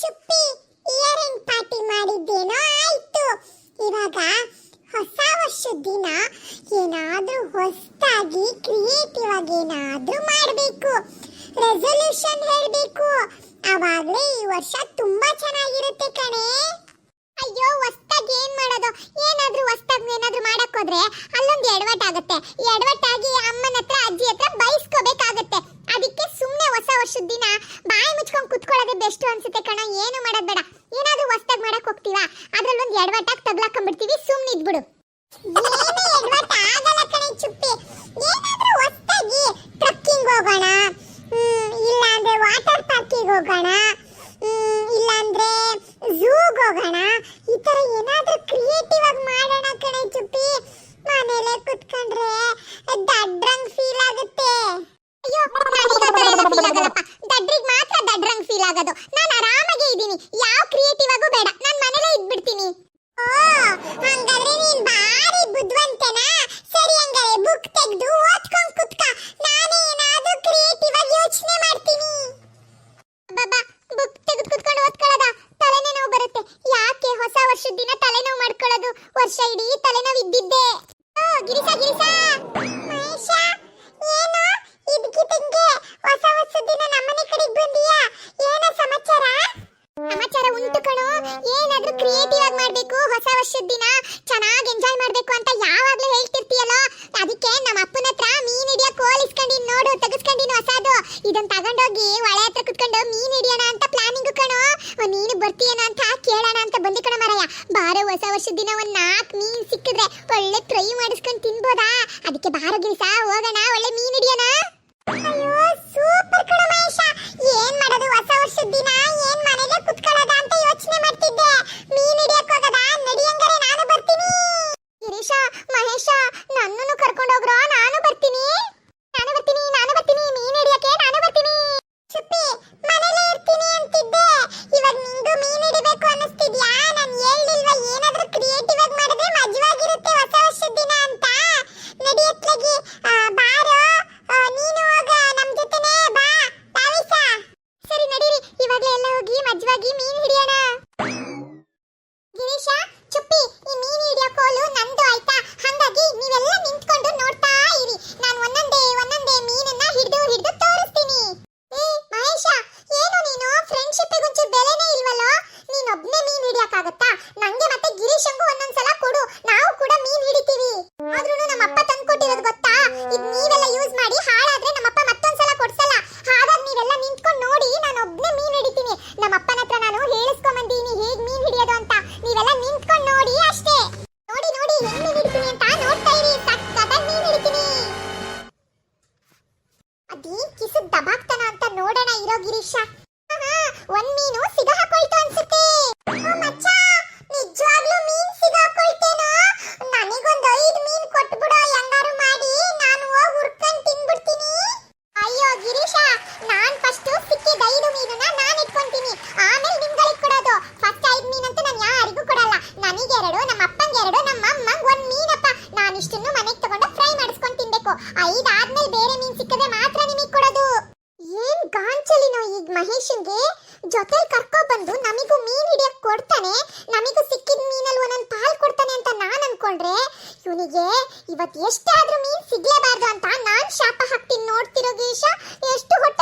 Chuppi earring party ಮಾಡಿದ್ದೇನೋ ಆಯ್ತು. ಇವಾಗ ಹೊಸ ವರ್ಷದ ದಿನ. ಏನಾದರೂ ಹೊಸದಾಗಿ ಕ್ರಿಯೇಟಿವ್ ಆಗಿ ಏನಾದರೂ ಮಾಡಬೇಕು. ರೆಸೊಲ್ಯೂಷನ್ ಹೇಳಬೇಕು. ಆವಾಗಲೇ ಈ ವರ್ಷ ತುಂಬಾ ಚೆನ್ನಾಗಿರುತ್ತೆ ಕಣೆ. ಅಯ್ಯೋ, ಹೊಸ್ದಾಗಿ ಏನು ಮಾಡೋದು? ಏನಾದರೂ ಹೊಸ್ದಾಗಿ ಏನಾದರೂ ಮಾಡೋಕ್ಕೋದ್ರೆ ಅಲ್ಲೊಂದು ಎಡವಟ್ ಆಗುತ್ತೆ ಎಡವಟ್ಟಾಗಿ ಅಮ್ಮನ ಹತ್ರ ಅಜ್ಜಿ ಹತ್ರ ಬೈಸ್ಕೋಬೇಕಾಗುತ್ತೆ. ಅದಕ್ಕೆ ಸುಮ್ಮನೆ ಹೊಸ ವರ್ಷದ ದಿನ ಬಾಯಿ ಮುಚ್ಕೊಂಡು ಕುತ್ಕೊಳ್ಳೋದೇ ಬೆಸ್ಟ್ ಅನ್ಸುತ್ತೆ ಕಣ. ಏನು ಮಾಡೋದು ಬೇಡ. ಏನಾದರೂ ಹೊಸ್ದಾಗಿ ಮಾಡಕ್ ಹೋಗ್ತೀವಾ? ಅದ್ರಲ್ಲಿ ಒಂದು ಎಡವಟ್ಟಾಗಿ ತಗ್ಲಾಕೊಂಡ್ಬಿಡ್ತೀವಿ ಸುಮ್ಮನೆ ಇದ್ಬಿಡು. ಹೋಗೋಣ. ಇಲ್ಲಾಂದ್ರೆ ವಾಟರ್ ಪಾರ್ಕಿಗೆ ಹೋಗೋಣ. ಇಲ್ಲಾಂದ್ರೆ ಝೂಗೆ ಹೋಗೋಣ. ಏನಾದ್ರೂ ಕ್ರಿಯೇಟಿವ್ ಆಗಿ ಮಾಡಬೇಕು, ಹೊಸ ವರ್ಷದ ದಿನ ಚೆನ್ನಾಗಿ ಎಂಜಾಯ್ ಮಾಡಬೇಕು ಅಂತ ಯಾವಾಗಲೂ ಹೇಳ್ತಿರ್ತೀಯಲ್ಲ? ಅದಕ್ಕೆ ನಮ್ಮ ಅಪ್ಪನತ್ರ ಮೀನ್ ಹಿಡಿಯೋ ಕೋಲ್ ಇಸ್ಕೊಂಡಿನ್ ನೋಡು, ತೆಗೆಸ್ಕೊಂಡಿನ ಹೊಸದು. ಇದನ್ನ ತಗೊಂಡೋಗಿ ಹೊಳೆ ಹತ್ರ ಕುತ್ಕೊಂಡು ಮೀನ್ ಹಿಡಿಯೋಣ ಅಂತ ಪ್ಲಾನಿಂಗ್ ಕಣೋ. ನೀನು ಬರ್ತೀಯನ ಅಂತ ಕೇಳೋಣ ಅಂತ ಬಂದಿ ಕಣ ಮಾರಯ್ಯ. ಬಾರೋ ಹೊಸ ವರ್ಷದ ದಿನ ಒಂದ್ ನಾಲ್ಕು ಮೀನ್ ಸಿಕ್ಕಿದ್ರೆ ಒಳ್ಳೆ ಫ್ರೈ ಮಾಡಿಸ್ಕೊಂಡು ತಿನ್ಬೋದಾ? ಅದಕ್ಕೆ ಬಾರೋ ಗಿಲ್ಸ ಹೋಗೋಣ, ಒಳ್ಳೆ ಮೀನ್ ಹಿಡಿಯೋಣ. ಅಯ್ಯೋ, ಸೂಪರ್ ಕಣ ಮಹೇಶ. ಏನ್ ಮಾಡೋದು ಹೊಸ ವರ್ಷದ ದಿನ ಎರಡು, ನಮ್ಮ ಅಪ್ಪಂಗೆ ಎರಡು, ನಮ್ಮ ಅಮ್ಮಂಗೆ ಒಂದು ಮೀನಪ್ಪ. ನಾನು ಇಷ್ಟನ್ನು ಮನೆಗೆ ತಗೊಂಡು ಫ್ರೈ ಮಾಡಿಸ್ಕೊಂಡು ತಿನ್ಬೇಕು. ಐದು ಆದ್ಮೇಲೆ ಬೇರೆ ಮೀನ್ ಸಿಕ್ಕದೆ ಮಾತ್ರ ನಿಮಗೆ ಕೊಡೋದು. ಏನ್ ಗಾಂಚಲಿನೋ ಈಗ ಮಹೇಶನ್ಗೆ? ಜೊತೆ ಕರ್ಕೊ ಬಂದು ನಮಗೂ ಮೀನ್ ಹಿಡಿಯಕ್ ಕೊಡ್ತಾನೆ. ನಮಗೂ ಸಿಕ್ಕಿದ ಮೀನಲ್ಲಿ ಒಂದೊಂದು ಪಾಲ್ ಕೊಡ್ತಾನೆ ಅಂತ ನಾನು ಅನ್ಕೊಂಡ್ರೆ ಇವನಿಗೆ ಇವತ್ತು ಎಷ್ಟಾದ್ರೂ ಮೀನ್ ಸಿಗ್ಲೇಬಾರ್ದು ಅಂತ ನಾನ್ ಶಾಪ ಹಾಕ್ತೀನಿ ನೋಡ್ತಿರೋ ಗೀಶ. ಎಷ್ಟು ಹೊಟ್ಟೆ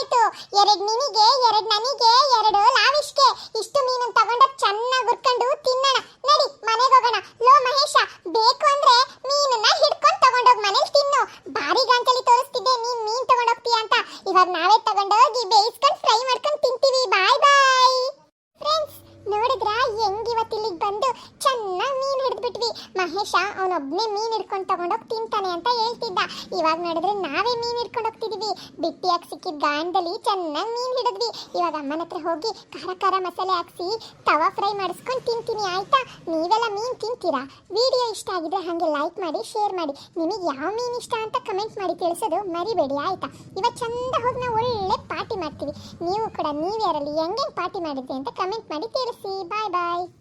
ಆಯ್ತು. ಎರಡು ನಿನಿಗೆ ಎರಡು ನನಗೆ, ಎರಡು ಲಾವಿಷ್ಗೆ. ಇಷ್ಟು ಮೀನು ತಗೊಂಡ ಚೆನ್ನಾಗಿ ಹುರ್ಕೊಂಡು ತಿನ್ನೋಣ. ನಡಿ, ಮನೆಗೆ ಹೋಗೋಣ. ಲೋ ಮಹೇಶ, ಬೇಕು ಅಂದ್ರೆ ಮೀನನ್ನ ಹಿಡ್ಕೊಂಡು ತಗೊಂಡೋಗ್ ಮನೇಲಿ ತಿನ್ನು. ಬಾರಿ ಗಂಟಲಿ ತೋರಿಸ್ತಿದ್ದೆ, ನೀನ್ ಮೀನ್ ತಗೊಂಡೋಗ್ತೀಯ ಅಂತ. ಇವಾಗ ನಾವೇ ತಗೊಂಡೋಗಿ ಬೇಯಿಸ್ಕೊಂಡು ಫ್ರೈ ಮಾಡ್ಕೊಂಡು ತಿಂತೀವಿ. ಬಾಯ್ ಬಾಯ್. ನೋಡಿದ್ರಾ? ಹೆಂಗ್ ಇವತ್ತು ಇಲ್ಲಿಗೆ ಬಂದು ಚೆನ್ನಾಗಿ ಮೀನು ಹಿಡಿದ್ಬಿಟ್ವಿ. ಮಹೇಶ ಅವನೊಬ್ನೇ ಮೀನ್ ಹಿಡ್ಕೊಂಡು ತಗೊಂಡೋಗಿ ತಿಂತಾನೆ ಅಂತ ಹೇಳ್ತಿದ್ದ. ಇವಾಗ ನೋಡಿದ್ರೆ ನಾವೇ ಮೀನ್ ಹಿಡ್ಕೊಂಡು ಹೋಗ್ತಿದೀವಿ. ಬಿಟ್ಟಿಯಾಗಿ ಸಿಕ್ಕಿದ ಗಾಣದಲ್ಲಿ ಚೆನ್ನಾಗಿ ಮೀನು ಹಿಡಿದ್ವಿ. ಇವಾಗ ಅಮ್ಮನ ಹತ್ರ ಹೋಗಿ ಖಾರ ಖಾರ ಮಸಾಲೆ ಹಾಕ್ಸಿ ತವಾ ಫ್ರೈ ಮಾಡಿಸ್ಕೊಂಡು ತಿಂತೀನಿ, ಆಯ್ತಾ? ನೀವೆಲ್ಲ ಮೀನ್ ತಿಂತೀರಾ? ವಿಡಿಯೋ ಇಷ್ಟ ಆಗಿದ್ರೆ ಹಾಗೆ ಲೈಕ್ ಮಾಡಿ, ಶೇರ್ ಮಾಡಿ. ನಿಮಗೆ ಯಾವ ಮೀನ್ ಇಷ್ಟ ಅಂತ ಕಮೆಂಟ್ ಮಾಡಿ ತಿಳಿಸೋದು ಮರಿಬೇಡಿ, ಆಯ್ತಾ? ಇವತ್ತು ಚಂದ ಹೋಗಿ ನಾವು ಒಳ್ಳೆ ನೀವು ಕೂಡ ನೀವು ಯಾರಲ್ಲಿ ಹೆಂಗೆ ಪಾರ್ಟಿ ಮಾಡಿದ್ರಿ ಅಂತ ಕಮೆಂಟ್ ಮಾಡಿ ತಿಳಿಸಿ. ಬಾಯ್ ಬಾಯ್